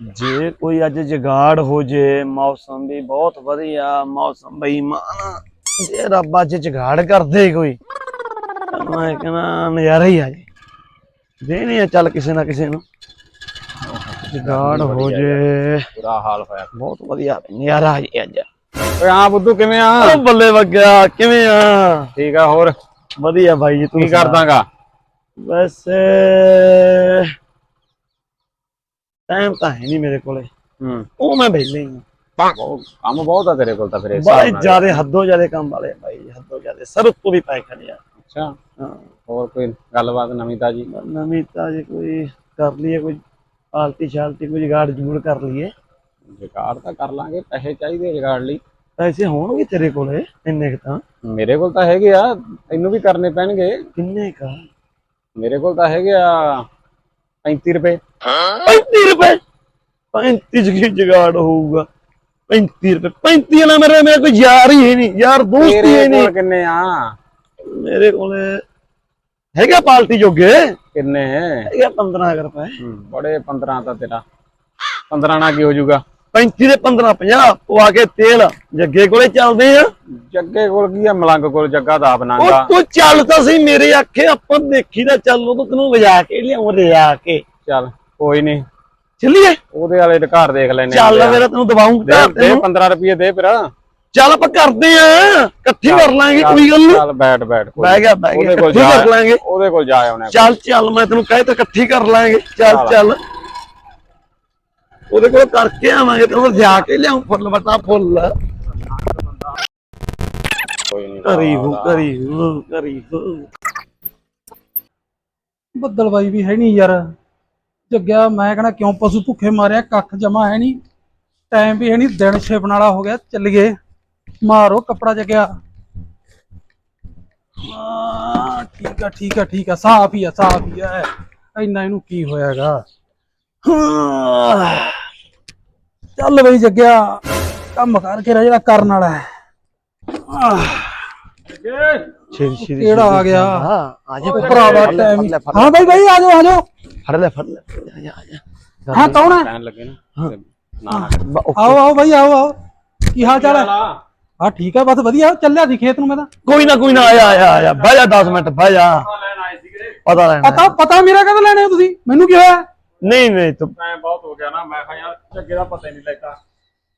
ਜੇ ਕੋਈ ਅੱਜ ਜਗਾੜ ਹੋ ਜੇ ਮੌਸਮ ਵੀ ਬਹੁਤ ਵਧੀਆ ਮੌਸਮ ਬੇਈਮਾਨ ਜੇ ਰੱਬ ਅੱਜ ਜਗਾੜ ਕਰਦੇ ਕੋਈ ਮੈਂ ਕਹਿੰਦਾ ਨਜ਼ਾਰਾ ਹੀ ਆ ਜੇ। ਦੇ ਨਹੀਂ ਆ ਚੱਲ ਕਿਸੇ ਨਾ ਕਿਸੇ ਨੂੰ। ਜਗਾੜ ਹੋ ਜੇ। ਬੁਰਾ ਹਾਲ ਹੋਇਆ। ਬਹੁਤ ਵਧੀਆ ਨਜ਼ਾਰਾ ਆ ਜੇ ਅੱਜ। ਓਏ ਹਾਂ ਬੁੱਧੂ ਕਿਵੇਂ ਆ? ਓ ਬੱਲੇ ਵੱਗਿਆ ਕਿਵੇਂ ਆ? ਠੀਕ ਆ ਹੋਰ? ਵਧੀਆ ਬਾਈ ਜੀ ਤੂੰ ਕੀ? ਕਰਦਾਗਾ ਬਸ ਟਾਈਮ ਤਾਂ ਹੈ ਨਹੀਂ ਮੇਰੇ ਕੋਲੇ। ਹੂੰ। ਉਹ ਮੈਂ ਵਿਹਲੇ ਹੀ ਹਾਂ। ਬਹੁਤ ਕੰਮ ਬਹੁਤ ਆ ਤੇਰੇ ਕੋਲ ਤਾਂ ਫਿਰ ਇਸ ਹਿਸਾਬ ਬਾਈ ਨਾਲ। ਜਿਆਦੇ ਹੱਦੋਂ ਜਿਆਦੇ ਕੰਮ ਵਾਲੇ ਆ ਬਾਈ ਹੱਦੋਂ ਜਿਆਦੇ। ਸਰ ਉੱਤੋਂ ਵੀ ਪੈ ਖੜੇ ਆ। ਅੱਛਾ। ਹਾਂ। ਹੋਰ ਕੋਈ ਗੱਲਬਾਤ ਨਵੀਂ ਤਾਜੀ? ਨਵੀਂ ਤਾਂ ਜੇ ਕੋਈ ਕਰ ਲਈਏ ਕੋਈ ਪਾਲਤੀ ਸ਼ਾਲਤੀ ਕੋਈ ਜਗਾੜ ਜੂੜ ਕਰ ਲਈਏ। ਜੁਗਾੜ ਤਾਂ ਕਰ ਲਾਂਗੇ ਪੈਸੇ ਚਾਹੀਦੇ ਜੁਗਾੜ ਲਈ। ਪੈਸੇ ਹੋਣਗੇ ਤੇਰੇ ਕੋਲੇ ਇੰਨੇ ਕੁ ਤਾਂ। ਮੇਰੇ ਕੋਲ ਤਾਂ ਹੈਗੇ ਆ ਤੈਨੂੰ ਵੀ ਕਰਨੇ ਪੈਣਗੇ। ਕਿੰਨੇ ਕਾ ਮੇਰੇ ਕੋਲ ਤਾਂ ਹੈਗੇ ਆ 35 ਰੁਪਏ। 35 ਰੁਪਏ। 35 ਚ ਕੀ ਜਗਾੜ ਹੋਊਗਾ? 35 ਰੁਪਏ। 35 ਵਾਲਾ ਮੇਰੇ ਮੇਰਾ ਕੋਈ ਯਾਰ ਹੀ ਨਹੀਂ। ਯਾਰ ਦੋਸਤ ਹੀ ਨਹੀਂ। ਕੋਲ ਕਿੰਨੇ ਆ? ਮੇਰੇ ਕੋਲੇ ਹੈਗਾ ਪਾਲਟੀ ਜੋਗੇ? ਕਿੰਨੇ? ਹੈਗਾ 15 ਰੁਪਏ। ਬੜੇ 15 ਤਾਂ ਤੇਰਾ। 15 ਨਾਲ ਕੀ ਹੋ ਜਾਊਗਾ? 35 ਦੇ 15 50 ਪਵਾ ਕੇ ਤੇਲ ਜੱਗੇ ਕੋਲੇ ਚੱਲਦੇ ਆ। ਜੱਗੇ ਕੋਲ ਕੀ ਆ? ਮਲੰਗ ਕੋਲ ਜੱਗਾ ਦਾ ਉਹ ਬਨਾਂਗਾ ਤੂੰ ਚੱਲ ਤਾਂ ਸਹੀ। ਮੇਰੇ ਆਖੇ ਆਪਾਂ ਦੇਖੀ ਦਾ ਚੱਲ ਉਹ ਤੈਨੂੰ ਵਜਾ ਕੇ ਲਿਆਉਂ ਰਿਆ ਕੇ। ਚੱਲ। ਕੋਈ ਨਹੀਂ। ਚੱਲੀਏ। ਉਹਦੇ ਵਾਲੇ ਦੇ ਘਰ ਦੇਖ ਲੈਨੇ ਚੱਲ ਮੇਰਾ ਤੈਨੂੰ ਦਵਾਉਂਗਾ ਦੇ ਦੇ 15 ਰੁਪਏ ਦੇ ਫਿਰ। ਚੱਲ ਆਪਾਂ ਕਰਦੇ ਆ। ਇਕੱਠੀ ਕਰ ਲਾਂਗੇ ਕੋਈ ਗੱਲ ਨਹੀਂ ਚੱਲ ਬੈਠ ਬੈਠ ਕੋਈ ਬਹਿ ਗਿਆ ਬਹਿ ਗਿਆ ਉਹਦੇ ਕੋਲ ਇਕੱਠੀ ਜਾ ਕਰ ਲਾਂਗੇ। ਉਹਦੇ ਕੋਲ ਜਾ ਆਉਣੇ। ਚੱਲ ਚੱਲ ਮੈਂ ਤੈਨੂੰ ਕਹੇ ਤਾਂ ਇਕੱਠੀ ਕਰ ਲਾਂਗੇ। ਚੱਲ ਚੱਲ। ਉਹਦੇ ਕੋਲ ਕਰਕੇ ਆਵਾਂਗੇ ਤੈਨੂੰ ਜਾ ਕੇ ਲਿਆਉਂ ਫੁੱਲ ਬਤਾ ਫੁੱਲ। ਕੋਈ ਨਹੀਂ। ਕਰੀ ਹੂ ਕਰੀ ਹੂ ਕਰੀ ਹੂ। ਬੱਦਲ ਬਾਈ ਵੀ ਹੈ ਨਹੀਂ ਯਾਰ। ਜੱਗਿਆ ਮੈਂ ਕਹਣਾ ਕਿਉਂ ਪਸ਼ੂ ਭੁੱਖੇ ਮਾਰਿਆ ਕੱਖ ਜਮਾ ਹੈ ਨਹੀਂ। ਟਾਈਮ ਵੀ ਹੈ ਨਹੀਂ ਦਿਨ ਛਿਪਣ ਵਾਲਾ ਹੋ ਗਿਆ ਚੱਲੀਏ ਮਾਰੋ ਕੱਪੜਾ ਜੱਗਿਆ। ਠੀਕ ਆ ਠੀਕ ਆ ਠੀਕ ਆ ਸਾਫ਼ ਹੀ ਆ ਸਾਫ਼ ਹੀ ਆ। ਇੰਨਾ ਇਹਨੂੰ ਕੀ ਹੋਇਆਗਾ ਚੱਲ ਬਈ ਜੱਗਿਆ ਕੰਮ ਕਰਕੇ ਜਿਹੜਾ ਕਰਨ ਵਾਲਾ ਹੈ। ਕਿਹੜਾ ਆ ਗਿਆ? ਹਾਂ ਆ ਜਾ। ਉਹ ਭਰਾਵਾ ਟਾਈਮ ਹਾਂ ਬਾਈ ਬਾਈ ਆ ਜਾਓ ਆ ਜਾਓ। ਫੜ ਲੈ ਫੜ ਲੈ। ਆ ਜਾ ਆ ਜਾ। ਹਾਂ ਕੌਣ ਹੈ? ਕਹਿਣ ਲੱਗੇ ਨਾ ਨਾ ਆਓ ਆਓ ਬਾਈ ਆਓ ਆਓ। ਕੀ ਹਾਲ ਚਾਲ ਹੈ? ਹਾਂ ਠੀਕ ਹੈ ਬਸ ਵਧੀਆ। ਚੱਲਿਆ ਸੀ ਖੇਤ ਨੂੰ ਮੈਂ ਤਾਂ। ਕੋਈ ਨਾ ਕੋਈ ਨਾ ਆਇਆ ਆਇਆ ਆਇਆ। ਬਹਿ ਜਾ 10 ਮਿੰਟ ਬਹਿ ਜਾ। ਲੈਣ ਆਏ ਸੀਗੇ। ਪਤਾ ਲੈਣਾ ਪਤਾ ਪਤਾ ਮੇਰਾ ਕਦੋਂ ਲੈਣੇ ਹੋ ਤੁਸੀਂ? ਮੈਨੂੰ ਕੀ ਹੋਇਆ? ਨਹੀਂ ਨਹੀਂ ਤੂੰ ਟਾਈਮ ਬਹੁਤ ਹੋ ਗਿਆ ਨਾ ਮੈਂ ਕਿਹਾ ਯਾਰ ਜੱਗੇ ਦਾ ਪਤਾ ਹੀ ਨਹੀਂ ਲੱਗਾ।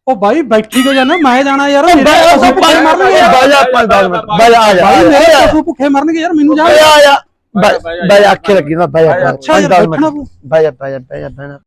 ਉਹ ਬਾਈ ਬੈਠੀ ਕੇ ਜਾਣਾ ਮੈਂ ਜਾਣਾ ਯਾਰ ਮੇਰੇ ਪਸ਼ੂ ਭੁੱਖੇ ਮਰਨਗੇ। ਯਾਰ ਬਹਿ ਜਾ 5 10 ਮਿੰਟ ਬਹਿ ਜਾ ਆ ਜਾ। ਆ ਮੇਰੇ ਪਸ਼ੂ ਭੁੱਖੇ ਮਰਨਗੇ ਯਾਰ ਮੈਨੂੰ ਜਾ ਆ ਜਾ। ਜਾ ਅੱਖੇ ਲੱਗੀ ਨਾ ਜਾ ਅੱਛਾ ਯਾਰ, 5 10 ਬੈਠਣਾ ਬਹਿ ਜਾ ਬਹਿ ਜਾ